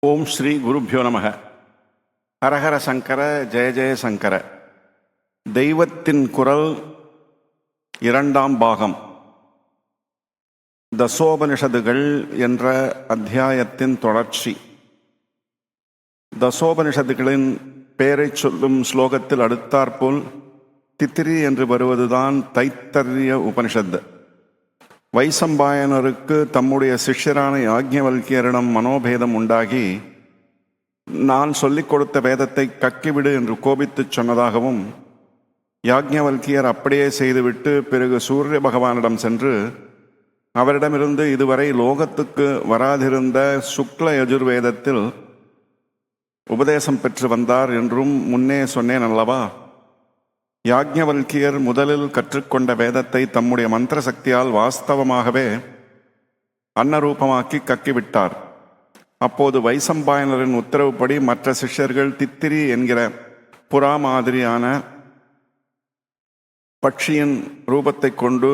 ஓம் ஸ்ரீ குருப்பியோ நமக. ஹரஹர சங்கர ஜெய ஜெய சங்கர. தெய்வத்தின் குரல் இரண்டாம் பாகம். தசோபனிஷதுகள் என்ற அத்தியாயத்தின் தொடர்ச்சி. தசோபனிஷத்துகளின் பெயரைச் சொல்லும் ஸ்லோகத்தில் அடுத்தாற்போல் தித்திரி என்று வருவதுதான் தைத்தரிய உபனிஷத்து. வைசம்பாயனருக்கு தம்முடைய சிஷ்யரான யாக்ஞவல்கியரிடம் மனோபேதம் உண்டாகி நான் சொல்லிக் கொடுத்த வேதத்தை கக்கிவிடு என்று கோபித்துச் சொன்னதாகவும் யாக்ஞவல்கியர் அப்படியே செய்துவிட்டு பிறகு சூரிய பகவானிடம் சென்று அவரிடமிருந்து இதுவரை லோகத்துக்கு வராதிருந்த சுக்ல யஜுர்வேதத்தில் உபதேசம் பெற்று வந்தார் என்றும் முன்னே சொன்னேன் அல்லவா? யாக்ஞவல்கியர் முதலில் கற்றுக்கொண்ட வேதத்தை தம்முடைய மந்திர சக்தியால் வாஸ்தவமாகவே அன்னரூபமாக்கி கக்கிவிட்டார். அப்போது வைசம்பாயனரின் உத்தரவுப்படி மற்ற சிஷ்யர்கள் தித்திரி என்கிற புறா மாதிரியான பட்சியின் ரூபத்தை கொண்டு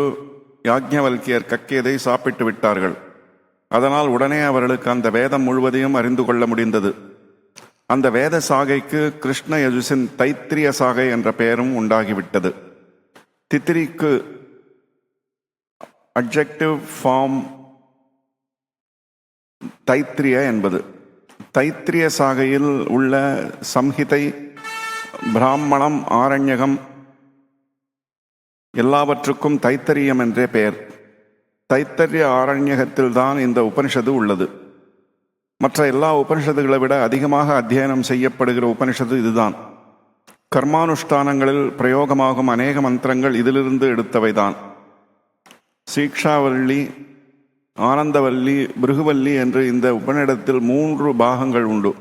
யாக்ஞவல்கியர் கக்கியதை சாப்பிட்டு விட்டார்கள் அதனால் உடனே அவர்களுக்கு அந்த வேதம் முழுவதையும் அறிந்து கொள்ள முடிந்தது. அந்த வேத சாகைக்கு கிருஷ்ண யஜுசின் தைத்திரிய சாகை என்ற பெயரும் உண்டாகிவிட்டது. தித்திரிக்கு அப்ஜெக்டிவ் ஃபார்ம் தைத்திரிய என்பது. தைத்திரிய சாகையில் உள்ள சம்ஹிதை பிராமணம் ஆரண்யகம் எல்லாவற்றுக்கும் தைத்தரியம் என்றே பெயர். தைத்தரிய ஆரண்யகத்தில்தான் இந்த உபனிஷது உள்ளது. மற்ற எல்லா உபனிஷத்துகளை விட அதிகமாக அத்தியனம் செய்யப்படுகிற உபனிஷத்து இதுதான். கர்மானுஷ்டானங்களில் பிரயோகமாகும் அநேக மந்திரங்கள் இதிலிருந்து எடுத்தவைதான். சீக்ஷாவல்லி ஆனந்தவல்லி பிருகுவல்லி என்று இந்த உபநிடத்தில் மூன்று பாகங்கள் உண்டு.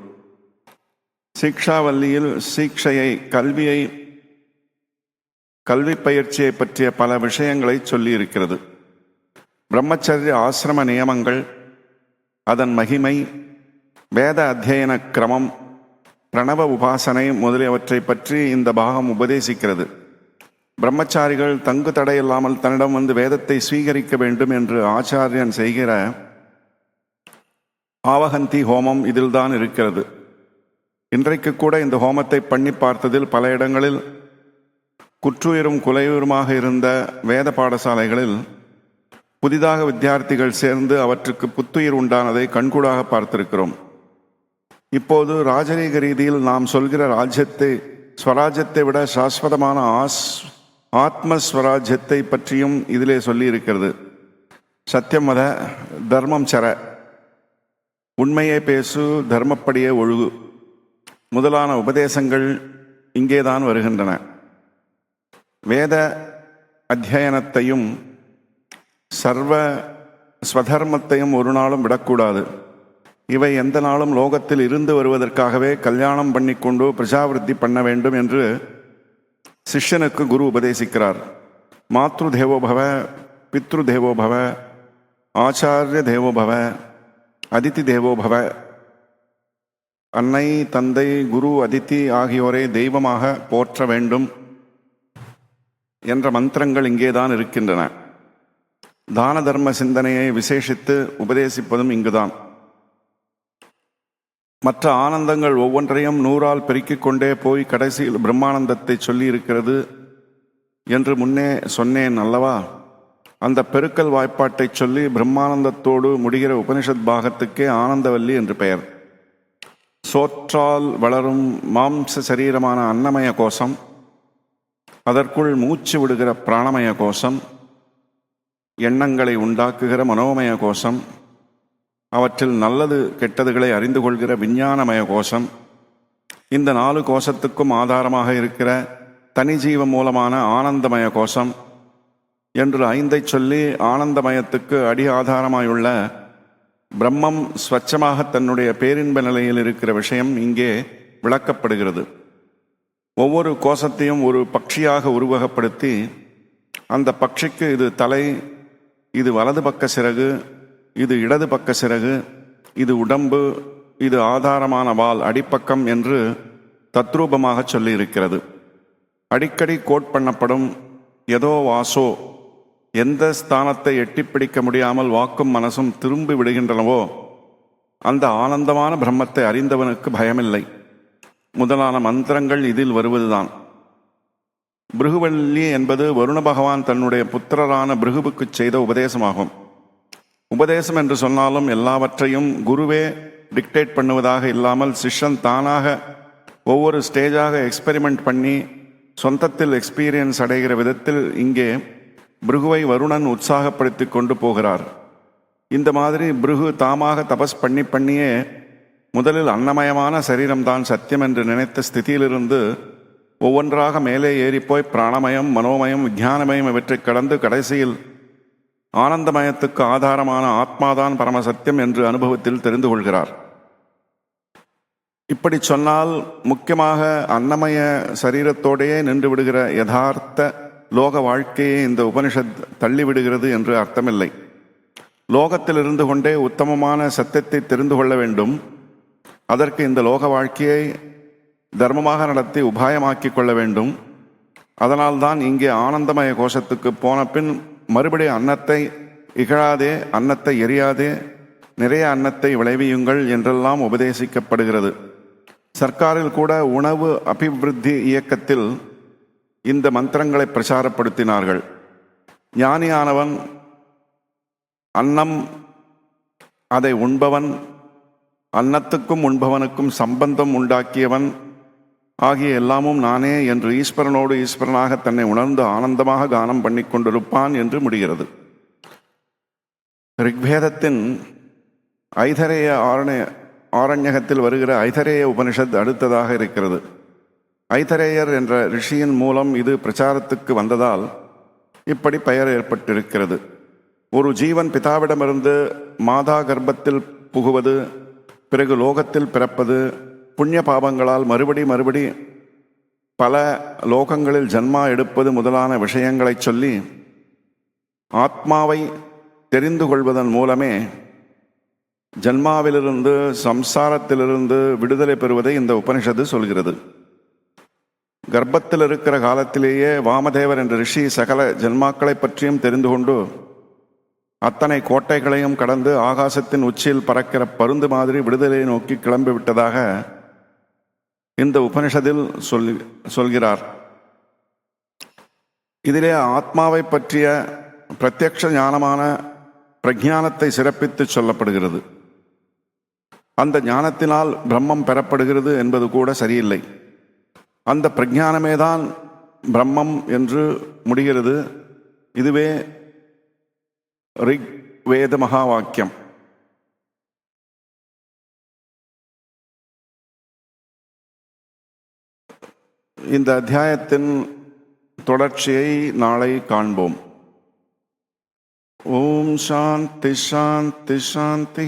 சீக்ஷாவல்லியில் சீக்ஷையை கல்வியை கல்வி பயிற்சியை பற்றிய பல விஷயங்களை சொல்லியிருக்கிறது. பிரம்மச்சரிய ஆசிரம நியமங்கள் அதன் மகிமை வேத அத்தியன கிரமம் பிரணவ உபாசனை முதலியவற்றை பற்றி இந்த பாகம் உபதேசிக்கிறது. பிரம்மச்சாரிகள் தங்கு தடையில்லாமல் தன்னிடம் வந்து வேதத்தை ஸ்வீகரிக்க வேண்டும் என்று ஆச்சாரியன் செய்கிற ஆவகந்தி ஹோமம் இதில்தான் இருக்கிறது. இன்றைக்கு கூட இந்த ஹோமத்தை பண்ணி பார்த்ததில் பல இடங்களில் குற்றுயிரும் குலையுருமாக இருந்த வேத பாடசாலைகளில் புதிதாக வித்தியார்த்திகள் சேர்ந்து அவற்றுக்கு புத்துயிர் உண்டானதை கண்கூடாக பார்த்திருக்கிறோம். இப்போது ராஜரீக ரீதியில் நாம் சொல்கிற ராஜ்யத்தை ஸ்வராஜ்யத்தை விட சாஸ்வதமான ஆஸ் ஆத்ம ஸ்வராஜ்யத்தை பற்றியும் இதிலே சொல்லி இருக்கிறது மத தர்மம் சர. உண்மையை பேசு தர்மப்படியே ஒழுகு. முதலான உபதேசங்கள் இங்கேதான் வருகின்றன. வேத அத்தியனத்தையும் சர்வ ஸ்வதர்மத்தையும் ஒரு நாளும் விடக்கூடாது. இவை எந்த நாளும் லோகத்தில் இருந்து வருவதற்காகவே கல்யாணம் பண்ணிக்கொண்டு பிரஜாவிருத்தி பண்ண வேண்டும் என்று சிஷ்யனுக்கு குரு உபதேசிக்கிறார். மாத்ரு தேவோபவ பித்ரு தேவோபவ ஆச்சாரிய தேவோபவ அதிதி தேவோபவ அன்னை தந்தை குரு அதித்தி ஆகியோரை தெய்வமாக போற்ற வேண்டும் என்ற மந்திரங்கள் இங்கேதான் இருக்கின்றன. தான தர்ம சிந்தனையை விசேஷித்து உபதேசிப்பதும் இங்குதான். மற்ற ஆனந்தங்கள் ஒவ்வொன்றையும் நூறால் பெருக்கிக் கொண்டே போய் கடைசியில் பிரம்மானந்தத்தை சொல்லி இருக்கிறது என்று முன்னே சொன்னேன் அல்லவா? அந்த பெருக்கல் வாய்ப்பாட்டை சொல்லி பிரம்மானந்தத்தோடு முடிகிற உபனிஷத் பாகத்துக்கே ஆனந்தவல்லி என்று பெயர். சோற்றால் வளரும் மாம்ச சரீரமான அன்னமய கோஷம் அதற்குள் மூச்சு விடுகிற பிராணமய கோஷம் எண்ணங்களை உண்டாக்குகிற மனோமய கோஷம் அவற்றில் நல்லது கெட்டதுகளை அறிந்து கொள்கிற விஞ்ஞானமய கோஷம். இந்த நாலு கோஷத்துக்கும் ஆதாரமாக இருக்கிற தனி மூலமான ஆனந்தமய கோஷம் என்று ஐந்தை சொல்லி ஆனந்தமயத்துக்கு அடி ஆதாரமாயுள்ள பிரம்மம் ஸ்வச்சமாக தன்னுடைய பேரின்ப நிலையில் இருக்கிற விஷயம் இங்கே விளக்கப்படுகிறது. ஒவ்வொரு கோஷத்தையும் ஒரு பட்சியாக உருவகப்படுத்தி அந்த பட்சிக்கு இது தலை இது வலது பக்க சிறகு இது இடது பக்க சிறகு இது உடம்பு இது ஆதாரமான வால் அடிப்பக்கம் என்று தத்ரூபமாக சொல்லியிருக்கிறது. அடிக்கடி கோட் பண்ணப்படும் எதோ வாசோ எந்த ஸ்தானத்தை எட்டிப்பிடிக்க முடியாமல் வாக்கும் மனசும் திரும்பி விடுகின்றனவோ அந்த ஆனந்தமான பிரம்மத்தை அறிந்தவனுக்கு பயமில்லை. முதலான மந்திரங்கள் இதில் வருவதுதான். பிருகுவல்லி என்பது வருண பகவான் தன்னுடைய புத்திரரான பிருகுவுக்கு செய்த உபதேசமாகும். உபதேசம் என்று சொன்னாலும் எல்லாவற்றையும் குருவே டிக்டேட் பண்ணுவதாக இல்லாமல் சிஷ்யன் தானாக ஒவ்வொரு ஸ்டேஜாக எக்ஸ்பெரிமெண்ட் பண்ணி சொந்தத்தில் எக்ஸ்பீரியன்ஸ் அடைகிற விதத்தில் இங்கே பிருகுவை வருணன் உற்சாகப்படுத்தி கொண்டு போகிறார். இந்த மாதிரி பிருகு தாமாக தபஸ் பண்ணி பண்ணியே முதலில் அன்னமயமான சரீரம்தான் சத்தியம் என்று நினைத்த ஸ்திதியிலிருந்து ஒவ்வொன்றாக மேலே ஏறிப்போய் பிராணமயம் மனோமயம் விஞ்ஞானமயம் இவற்றை கடந்து கடைசியில் ஆனந்தமயத்துக்கு ஆதாரமான ஆத்மாதான் பரமசத்தியம் என்று அனுபவத்தில் தெரிந்து கொள்கிறார். இப்படி சொன்னால் முக்கியமாக அன்னமய சரீரத்தோடையே நின்று விடுகிற யதார்த்த லோக வாழ்க்கையை இந்த உபனிஷத் தள்ளிவிடுகிறது என்று அர்த்தமில்லை. லோகத்தில் இருந்து கொண்டே உத்தமமான சத்தியத்தை தெரிந்து கொள்ள வேண்டும். அதற்கு இந்த லோக வாழ்க்கையை தர்மமாக நடத்தி உபாயமாக்கிக் கொள்ள வேண்டும். அதனால்தான் இங்கே ஆனந்தமய கோஷத்துக்கு போன பின் மறுபடி அன்னத்தை இகழாதே அன்னத்தை எரியாதே நிறைய அன்னத்தை விளைவியுங்கள் என்றெல்லாம் உபதேசிக்கப்படுகிறது. சர்க்காரில் கூட உணவு அபிவிருத்தி இயக்கத்தில் இந்த மந்திரங்களை பிரச்சாரப்படுத்தினார்கள். ஞானியானவன் அன்னம் அதை உண்பவன் அன்னத்துக்கும் உண்பவனுக்கும் சம்பந்தம் உண்டாக்கியவன் ஆகிய எல்லாமும் நானே என்று ஈஸ்வரனோடு ஈஸ்வரனாக தன்னை உணர்ந்து ஆனந்தமாக கானம் பண்ணி கொண்டிருப்பான் என்று முடிகிறது. ரிக்வேதத்தின் ஐதரேய ஆரண்ய ஆரண்யகத்தில் வருகிற ஐதரேய உபனிஷத் அடுத்ததாக இருக்கிறது. ஐதரேயர் என்ற ரிஷியின் மூலம் இது பிரச்சாரத்துக்கு வந்ததால் இப்படி பெயர் ஏற்பட்டிருக்கிறது. ஒரு ஜீவன் பிதாவிடமிருந்து மாதா கர்ப்பத்தில் புகுவது பிறகு லோகத்தில் பிறப்பது புண்ணிய பாபங்களால் மறுபடி மறுபடி பல லோகங்களில் ஜன்மா எடுப்பது முதலான விஷயங்களைச் சொல்லி ஆத்மாவை தெரிந்து கொள்வதன் மூலமே ஜன்மாவிலிருந்து சம்சாரத்திலிருந்து விடுதலை பெறுவதை இந்த உபனிஷத்து சொல்கிறது. கர்ப்பத்தில் இருக்கிற காலத்திலேயே வாமதேவர் என்ற ரிஷி சகல ஜென்மாக்களை பற்றியும் தெரிந்து கொண்டு அத்தனை கோட்டைகளையும் கடந்து ஆகாசத்தின் உச்சியில் பறக்கிற பருந்து மாதிரி விடுதலையை நோக்கி கிளம்பி விட்டதாக இந்த உபனிஷத்தில் சொல்லி சொல்கிறார். இதிலே ஆத்மாவை பற்றிய பிரத்யக்ஷ ஞானமான பிரஜானத்தை சிறப்பித்து சொல்லப்படுகிறது. அந்த ஞானத்தினால் பிரம்மம் பெறப்படுகிறது என்பது கூட சரியில்லை. அந்த பிரஜானமே தான் பிரம்மம் என்று முடிகிறது. இதுவே ரிக் வேத மகா வாக்கியம் இந்த அத்தியாயத்தின் தொடர்ச்சியை நாளை காண்போம். ஓம் சாந்தி சாந்தி சாந்தி.